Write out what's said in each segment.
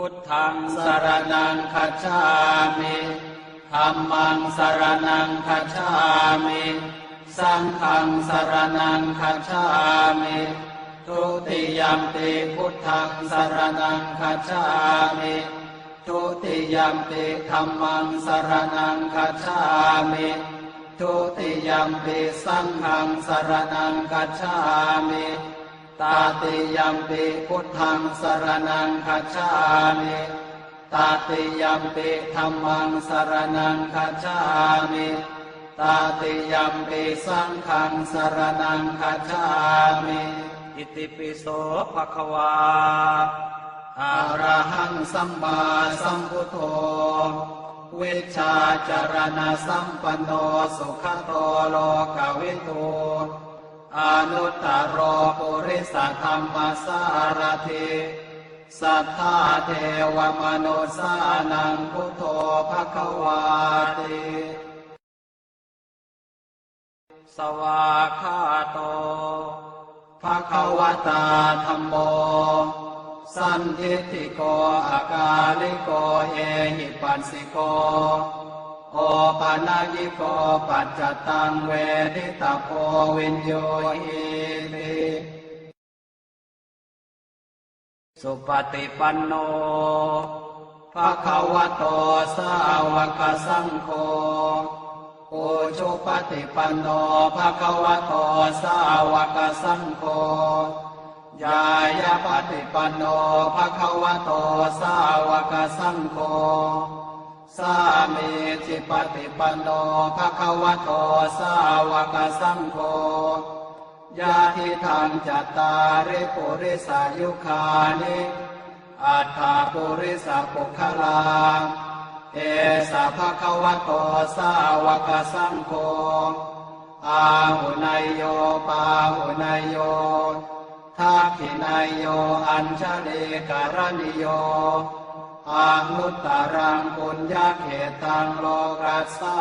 พุทธังสรนังคัจฉามิธัมมังสรนังคัจฉามิสังฆังสรนังคัจฉามิทุติยมปิพุทธังสรนังคัจฉามิทุติยมปิธัมมังสรนังคัจฉามิทุติยมปิสังฆังสรนังคัจฉามิ ตาติยัมปิพุทธังสรนังคัจฉามิตาติยัมปิธรรมังสรนังคัจฉามิตาติยัมปิสังฆังสรนังคัจฉามิอิติปิโสภะคะวาอะระหังสัมมาสัมพุทโธเวชาจารณะสัมปันโนสุขโตโลกวิทู อนุตตรโปุริสธรรมสารถิสัทธาเทวมนุสานังพุทโธภควาติสวาคาโตภะคะวตาธรรมโม สันทิฏฐิโกอากาลิโกเอหิปัสสิโก โอปานายิโกปัจจตังเวทิตาโพวินโยหิติสุปฏิปันโนภะคะวะโตสาวกสังโฆโอชุปฏิปันโนภะคะวะโตสาวกสังโฆยายาปฏิปันโนภะคะวะโตสาวกสังโฆ สามีจิปฏิปันโนภะคะวะโตสาวกสังโฆยาทิทางจัตตาริปุริสายุคานิอัฏฐาปุริสปุคลาเอสะภะคะวะโตสาวกสังโฆอาหุนายโยปาหุนายโยทักขินายโย อัญชลีการณิโย อานุตตรังปุญญาเขตังโลกัสสา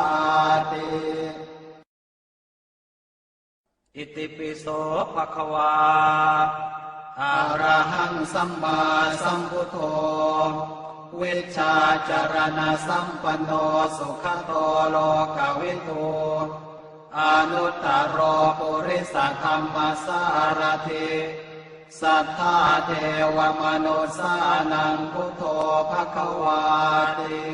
ติอิติปิโสภะคะวาอะระหังสัมมาสัมพุทโธเวชาจารณะสัมปันโนสุขโตโลกวิทูอนุตตรโรปุริสธรรมสารถิ สัทธาเทวมนุสานังพุทโธภะคะวาติ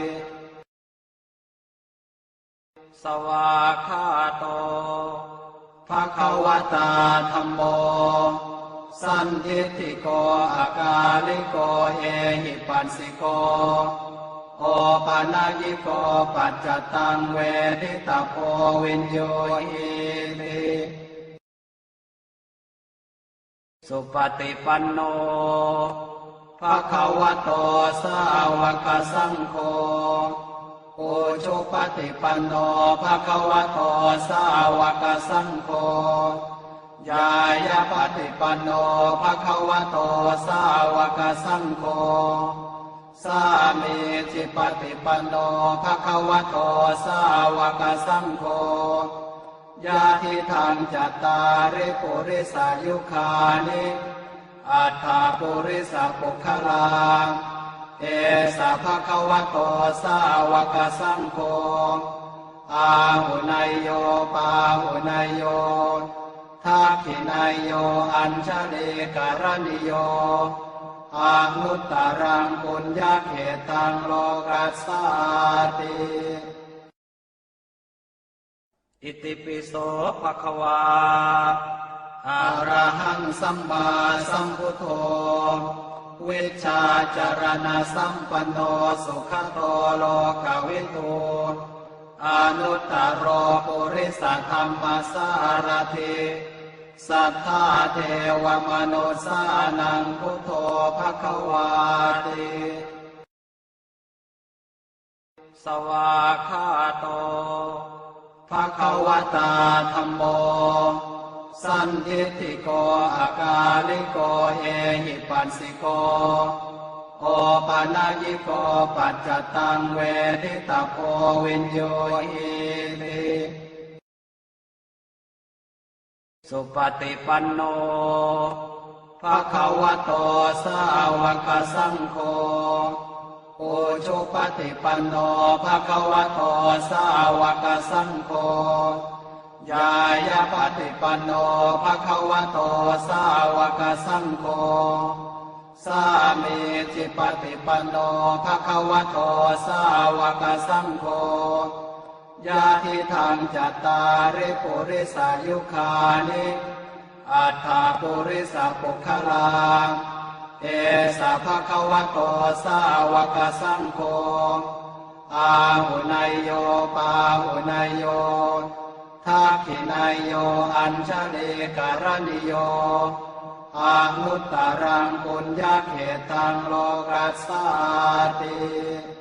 สวาคาโตภะคะวตาธรรมโม สันทิฏฐิโกอากาลิโกเอหิปัสสิโกโอปานายิโกปัจจตังเวทิตาโพวินโยหิติ สุปฏิปันโนภะคะวะโตสาวกสังโฆโอชุปฏิปันโนภะคะวะโตสาวกสังโฆยายาปฏิปันโนภะคะวะโตสาวกสังโฆสามีจิปฏิปันโนภะคะวะโตสาวกสังโฆ ยาทิทางจัตตาริปุริสายุคานิอัฏฐาปุริสปุคลาเอสะภะคะวะโตสาวกสังโฆอาหุนายโยปาหุนายโยทักขินายโยอัญชลีการณิโยอานุตตรังปุญญาเขตังโลกัสสาติ อิติปิโสภะคะวาอะระหังสัมมาสัมพุทโธเวชาจารณะสัมปันโนสุขโตโลกวิทูอนุตตรโปุริสธรรมสารถิสัทธาเทวมนุสานังพุทโธภคะวาติสวาคาโต ภะคะวตาธรรมโม สันทิโกอากาลิโกเอหิปัสสิโกโอปานายิโกปัจจตังเวทิตาโพวินโยหิติสุปฏิปันโนภะคะวะโตสาวกสังโฆ โอชุปฏิปันโนภะคะวะโตสาวกสังโฆยายาปฏิปันโนภะคะวะโตสาวกสังโฆสามีจิปฏิปันโนภะคะวะโตสาวกสังโฆญาติทางจัตตาริปุริสายุคานิอัฏฐาปุริสปุคลา เอสะภะคะวะโตสาวกสังโฆอาหุนายโยปาหุนายโยทักขินายโยอัญชลีการณิโยอานุตตรังปุญญาเขตังโลกัสสาติ